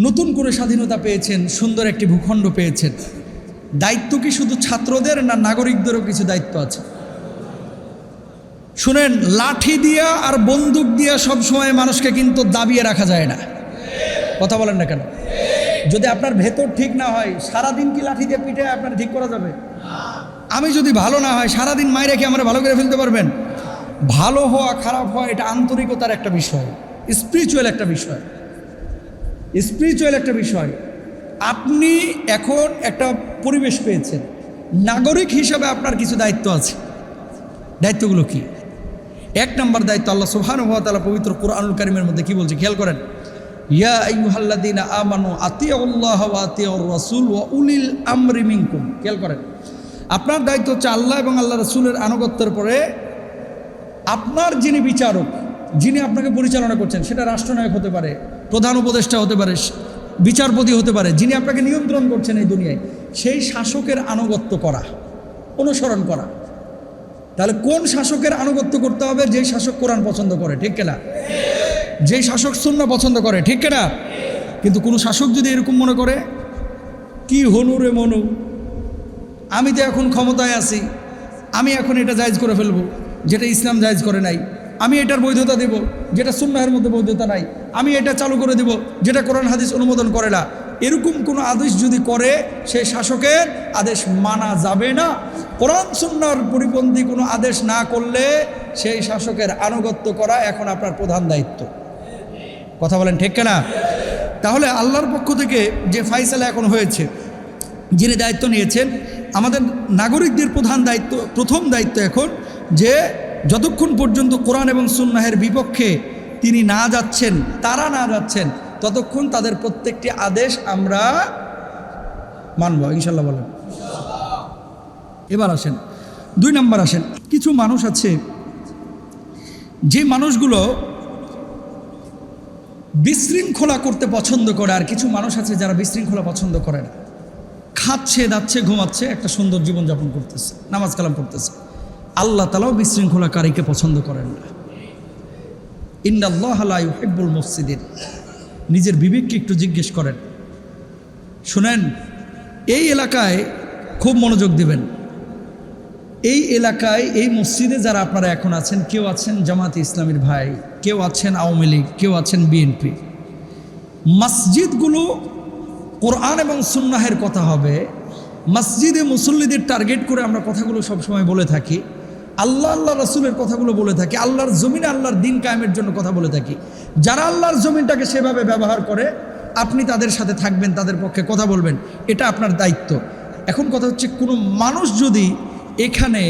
নতুন করে স্বাধীনতা পেয়েছেন, সুন্দর একটি ভূখণ্ড পেয়েছেন। দায়িত্ব কি শুধু ছাত্রদের না নাগরিকদেরও কিছু দায়িত্ব আছে? শুনেন, লাঠি দিয়া আর বন্দুক দিয়া সবসময় মানুষকে কিন্তু দাবিয়ে রাখা যায় না। কথা বলেন না কেন? যদি আপনার ভেতর ঠিক না হয়, সারাদিন কি লাঠি দিয়ে পিঠে আপনার ঠিক করা যাবে? আমি যদি ভালো না হয়, সারাদিন মায়ের রেখে আমরা ভালো করে ফেলতে পারবেন? ভালো হওয়া, খারাপ হওয়া, এটা আন্তরিকতার একটা বিষয় স্পিরিচুয়াল একটা বিষয়। স্পিরিচুয়াল একটা বিষয়। আপনি এখন একটা পরিবেশ পেয়েছেন। নাগরিক হিসাবে আপনার কিছু দায়িত্ব আছে। দায়িত্বগুলো কি? এক নম্বর দায়িত্ব আল্লাহ তাআলা পবিত্র কোরআনুল কারিমের মধ্যে কি বলছে? খেয়াল করেন। ইয়া আইয়ুহাল্লাযীনা আমানু আতিউল্লাহ ওয়া আতিউর রাসূল ওয়া উলিল আমরি মিনকুম। খেয়াল করেন। আপনার দায়িত্ব হচ্ছে আল্লাহ এবং আল্লাহ রাসূলের আনুগত্যের পরে আপনার যিনি বিচারক, যিনি আপনাকে পরিচালনা করছেন, সেটা রাষ্ট্রনায়ক হতে পারে প্রধান উপদেষ্টা হতে পারে, বিচারপতি হতে পারে, যিনি আপনাকে নিয়ন্ত্রণ করছেন এই দুনিয়ায়, সেই শাসকের আনুগত্য করা, অনুসরণ করা। তাহলে কোন শাসকের আনুগত্য করতে হবে? যেই শাসক কোরআন পছন্দ করে, ঠিক কিনা? যেই শাসক শূন্য পছন্দ করে, ঠিক কিনা? কিন্তু কোনো শাসক যদি এরকম মনে করে, কি হনু রে মনু? আমি তো এখন ক্ষমতায় আছি, আমি এখন এটা জায়জ করে ফেলব, যেটা ইসলাম জায়জ করে নাই। আমি এটার বৈধতা দেব, যেটা সুন্নাহের মধ্যে বৈধতা নাই। আমি এটা চালু করে দেব, যেটা কোরআন হাদিস অনুমোদন করে না। এরকম কোনো আদেশ যদি করে সেই শাসকের আদেশ মানা যাবে না। কোরআন সুন্নার পরিপন্থী কোনো আদেশ না করলে, সেই শাসকের আনুগত্য করা এখন আপনার প্রধান দায়িত্ব। কথা বলেন ঠিক না তাহলে আল্লাহর পক্ষ থেকে যে ফাইসালা এখন হয়েছে, যিনি দায়িত্ব নিয়েছেন, আমাদের নাগরিকদের প্রধান দায়িত্ব, প্রথম দায়িত্ব এখন যে যতক্ষণ পর্যন্ত কোরআন এবং সুন্নাহের বিপক্ষে তিনি না যাচ্ছেন, তারা না যাচ্ছেন, ততক্ষণ তাদের প্রত্যেকটি আদেশ আমরা মানব। ইনশাল্লাহ বলেন। এবার আসেন। দুই নম্বর আসেন। কিছু মানুষ আছে, যে মানুষগুলো বিশৃঙ্খলা করতে পছন্দ করে, আর কিছু মানুষ আছে যারা বিশৃঙ্খলা পছন্দ করে না। খাচ্ছে, দাচ্ছে, ঘুমাচ্ছে, একটা সুন্দর জীবনযাপন করতেছে, নামাজ কালাম পড়তেছে। আল্লাহ তালাও বিশৃঙ্খলাকারীকে পছন্দ করেন না। ইন্দাল্লাহ হেব্বুল মসজিদের নিজের বিবেককে একটু জিজ্ঞেস করেন। শুনেন, এই এলাকায় খুব মনোযোগ দিবেন। এই এলাকায়, এই মসজিদে যারা আপনারা এখন আছেন, কেউ আছেন জামাত ইসলামীর ভাই, কেউ আছেন আওয়ামী লীগ, কেউ আছেন বিএনপি। মসজিদগুলো কোরআন এবং সুন্নাহের কথা হবে। মসজিদে মুসল্লিদের টার্গেট করে আমরা কথাগুলো সবসময় বলে থাকি। আল্লাহ আল্লাহ রসুলের কথাগুলো বলে থাকি, আল্লাহর জমিন আল্লাহর দিন কায়েমের জন্য কথা বলে থাকি। যারা আল্লাহর জমিনটাকে সেভাবে ব্যবহার করে, আপনি তাদের সাথে থাকবেন, তাদের পক্ষে কথা বলবেন, এটা আপনার দায়িত্ব। এখন কথা হচ্ছে, কোনো মানুষ যদি এখানে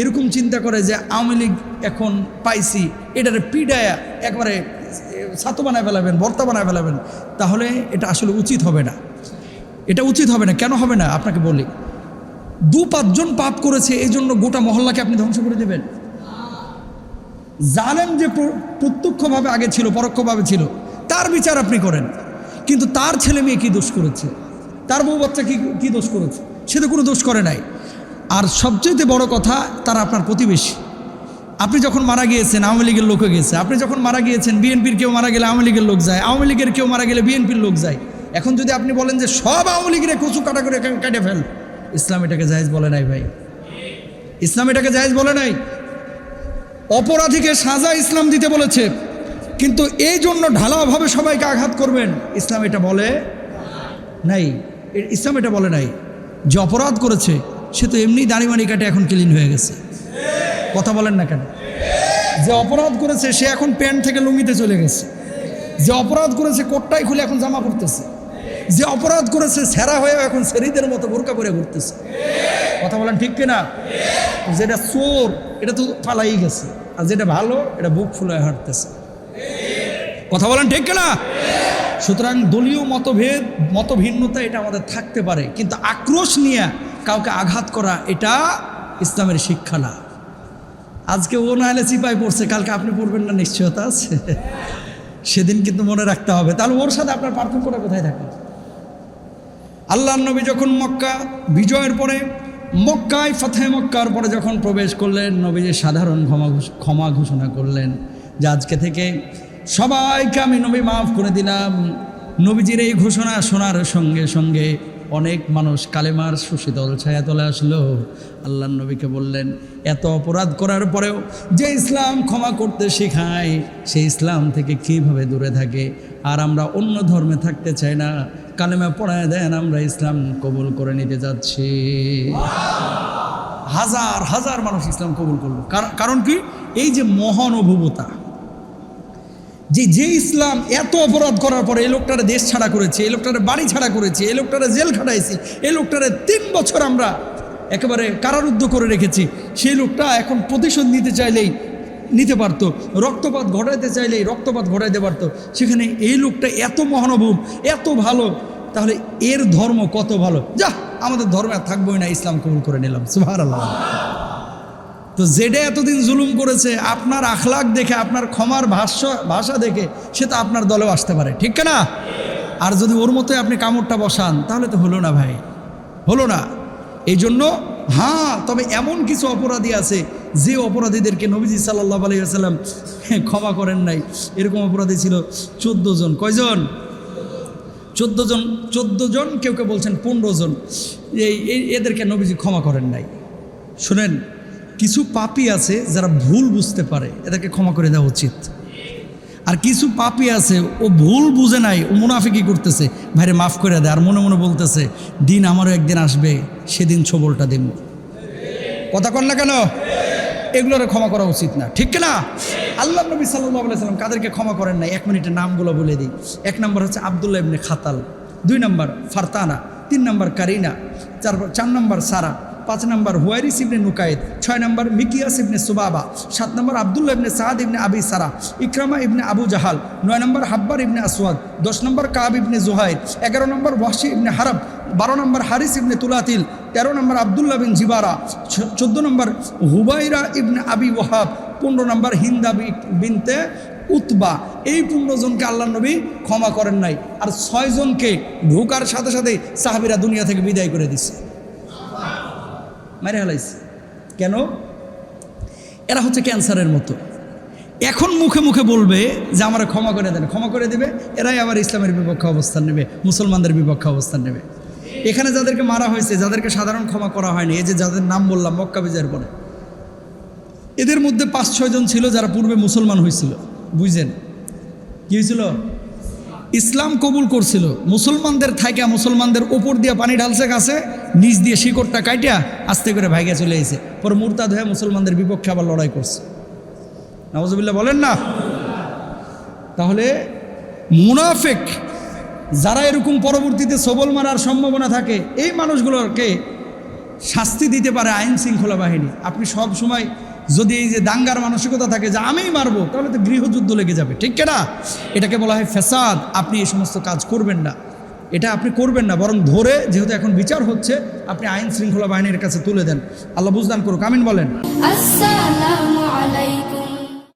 এরকম চিন্তা করে যে আওয়ামী লীগ এখন পাইছি, এটারে পিডায়া একবারে ছাতু বানায় ফেলাবেন, ভর্তা বানায় ফেলাবেন, তাহলে এটা আসলে উচিত হবে না। এটা উচিত হবে না, কেন হবে না? আপনাকে বলি। দু পাঁচজন পাপ করেছে এই জন্য গোটা মহল্লাকে আপনি ধ্বংস করে দেবেন। জানেন যে প্রত্যক্ষভাবে আগে ছিল, পরোক্ষভাবে ছিল, তার বিচার আপনি করেন। কিন্তু তার ছেলে মেয়ে কী দোষ করেছে? তার বউ বাচ্চা কী কী দোষ করেছে? সে তো কোনো দোষ করে নাই। আর সবচেয়ে বড় কথা, তারা আপনার প্রতিবেশী। আপনি যখন মারা গিয়েছেন, আওয়ামী লীগের লোকও গেছে। আপনি যখন মারা গিয়েছেন, বিএনপির কেউ মারা গেলে আওয়ামী লীগের লোক যায়। আওয়ামী লীগের কেউ মারা গেলে বিএনপির লোক যায়। এখন যদি আপনি বলেন যে সব আওয়ামী লীগের কচু কাটা করে কেটে ফেল ইসলাম এটাকে জায়েজ বলে নাই ভাই। ইসলাম এটাকে জায়েজ বলে নাই। অপরাধীকে সাজা ইসলাম দিতে বলেছে। কিন্তু এই জন্য ঢালাভাবে সবাইকে আঘাত করবেন। ইসলাম এটা বলে নাই। ইসলাম এটা বলে নাই। যে অপরাধ করেছে, সে তো এমনি দাড়িমানি কাটে এখন ক্লিন হয়ে গেছে। কথা বলেন না কেন? যে অপরাধ করেছে, সে এখন প্যান্ট থেকে লুঙ্গিতে চলে গেছে। যে অপরাধ করেছে, কোটটাই খুলে এখন জামা পড়তেছে যে অপরাধ করেছে সেরা হয়ে এখন সেরিদের মতো বোরকা করে ঘুরতেছে। কথা বলেন ঠিক কিনা? যেটা চোর, এটা তো পালাই গেছে। আর যেটা ভালো, এটা বুক ফুলায় হাঁটতেছে। কথা বলেন ঠিক কিনা? সুতরাং দলীয় মতভেদ, মতভিন্নতা এটা আমাদের থাকতে পারে। কিন্তু আক্রোশ নিয়ে কাউকে আঘাত করা এটা ইসলামের শিক্ষা না। আজকে ও না হলে চিপাই পড়ছে, কালকে আপনি পড়বেন না, নিশ্চয়তা আছে। সেদিন কিন্তু মনে রাখতে হবে। তাহলে ওর সাথে আপনার পার্থক্যটা কোথায় থাকে? আল্লাহ নবী যখন মক্কা, বিজয়ের পরে মক্কায় ফাতে মক্কার পরে যখন প্রবেশ করলেন নবীজি সাধারণ ক্ষমা ক্ষমা ঘোষণা করলেন যে আজকে থেকে সবাইকে আমি নবী মাফ করে দিলাম। নবীজির এই ঘোষণা শোনার সঙ্গে সঙ্গে অনেক মানুষ কালেমার সুশীতল ছায়া তলে আসলো। আল্লাহ নবীকে বললেন, এত অপরাধ করার পরেও যে ইসলাম ক্ষমা করতে শেখায় সেই ইসলাম থেকে কীভাবে দূরে থাকে? আর আমরা অন্য ধর্মে থাকতে চাই না। কালেমা পড়ায় দেন, আমরা ইসলাম কবুল করে নিতে যাচ্ছি। হাজার হাজার মানুষ ইসলাম কবুল করল। কার- কারণ কি? এই যে মহানুভবতা যে যে ইসলাম এত অপরাধ করার পরে এই লোকটারে দেশ ছাড়া করেছে, এই লোকটারে বাড়ি ছাড়া করেছে, এই লোকটারে জেল খাটাইছি, এই লোকটারে তিন বছর আমরা একেবারে কারারুদ্ধ করে রেখেছি, সেই লোকটা এখন প্রতিশোধ নিতে চাইলেই নিতে পারতো। রক্তপাত ঘটাইতে চাইলেই রক্তপাত ঘটাইতে পারতো। সেখানে এই লোকটা এত মহানুভব, এত ভালো, তাহলে এর ধর্ম কত ভালো? যা আমাদের ধর্মে আর থাকবোই না, ইসলাম কবুল করে নিলাম সুভার আল্লাহ তো যেটা এতদিন জুলুম করেছে, আপনার আখলাক দেখে, আপনার ক্ষমার ভাষ্য, ভাষা দেখে, সে তো আপনার দলেও আসতে পারে, ঠিক না আর যদি ওর মতোই আপনি কামড়টা বসান, তাহলে তো হলো না ভাই, হলো না। এই জন্য হ্যাঁ তবে এমন কিছু অপরাধী আছে যে অপরাধীদেরকে নবীজি সাল্লাহ আলাইসাল্লাম ক্ষমা করেন নাই। এরকম অপরাধী ছিল চোদ্দ জন। কয়জন? চোদ্দ জন চোদ্দ জন, কেউ কেউ বলছেন পনেরো জন। এই- এদেরকে নবীজি ক্ষমা করেন নাই। শুনেন, কিছু পাপি আছে যারা ভুল বুঝতে পারে, এদেরকে ক্ষমা করে দেওয়া উচিত। আর কিছু পাপি আছে, ও ভুল বুঝে নাই, ও মুনাফিকি করতেছে। ভাইরে মাফ করে দেয় আর মনে মনে বলতেছে, দিন আমারও একদিন আসবে, সেদিন ছবলটা দেব। কথা কর না কেন? এগুলোর ক্ষমা করা উচিত না, ঠিক না আল্লাহ নবী সাল্লাম কাদেরকে ক্ষমা করেন না এক মিনিটে নামগুলো বলে দিই। এক নম্বর হচ্ছে আবদুল্লাহ ইবনে খাতাল, দুই নম্বর ফারতানা, তিন নম্বর কারিনা, চার চার নম্বর সারা। পাঁচ নম্বর হুয়ারিস ইবনে নুকায়েদ ছয় নম্বর মিকিয়াস ইবনে সুবাবা, সাত নম্বর আবদুল্লাহ ইবনে সাদ ইবনে আবি সারা, ইকরামা ইবনে আবু জাহাল, নয় নম্বর হাব্বার ইবনে আসওয়াদ, দশ নম্বর কাব ইবনে জুহাইর, এগারো নম্বর ওয়াসি ইবনে হারাব, বারো নম্বর হারিস ইবনে তুলাতিল, তেরো নম্বর আবদুল্লাহ বিন জিবারা চোদ্দ নম্বর হুবাইরা ইবনে আবি ওয়াহাব, পনেরো নম্বর হিন্দা বিনতে উতবা। এই পনেরো জনকে আল্লাহ নবী ক্ষমা করেন নাই। আর ছয় জনকে ঢোকার সাথে সাথে সাহাবিরা দুনিয়া থেকে বিদায় করে দিছে। মারে হালাইছে কেন? এরা হচ্ছে ক্যান্সারের মতো। এখন মুখে মুখে বলবে যে আমার ক্ষমা করে দেন। ক্ষমা করে দেবে, এরাই আবার ইসলামের বিপক্ষে অবস্থান নেবে, মুসলমানদের বিপক্ষে অবস্থান নেবে। এখানে যাদেরকে মারা হয়েছে, যাদেরকে সাধারণ ক্ষমা করা হয়নি, এই যে যাদের নাম বললাম, মক্কা বিজয়ের পরে। এদের মধ্যে পাঁচ ছয়জন ছিল যারা পূর্বে মুসলমান হয়েছিল। বুঝছেন? কি হয়েছিল? ইসলাম কবুল করছিল। মুসলমানদের থাইকা, মুসলমানদের ওপর দিয়ে পানি ঢালছে গাছে নিচ দিয়ে শিকড়টা কাইটা আস্তে করে ভাইগা চলে এসে পরে মুরতাদ হয়ে মুসলমানদের বিপক্ষে আবার লড়াই করছে। নওয়াজবিল্লা বলেন না? তাহলে মুনাফেক যারা এরকম পরবর্তীতে সবল মারার সম্ভাবনা থাকে, এই মানুষগুলোকে শাস্তি দিতে পারে আইন শৃঙ্খলা বাহিনী। আপনি সব সময় যদি এই যে দাঙ্গার মানসিকতা থাকে যে আমিই মারবো, তাহলে তো গৃহযুদ্ধ লেগে যাবে। ঠিক না এটাকে বলা হয় ফেসাদ আপনি এই সমস্ত কাজ করবেন না। এটা আপনি করবেন না, বরং ধরে যেহেতু এখন বিচার হচ্ছে, আপনি আইন শৃঙ্খলা বাহিনীর কাছে তুলে দেন। আল্লাহ বুঝদান করুক, আমিন বলেন। আসসালামু আলাইকুম।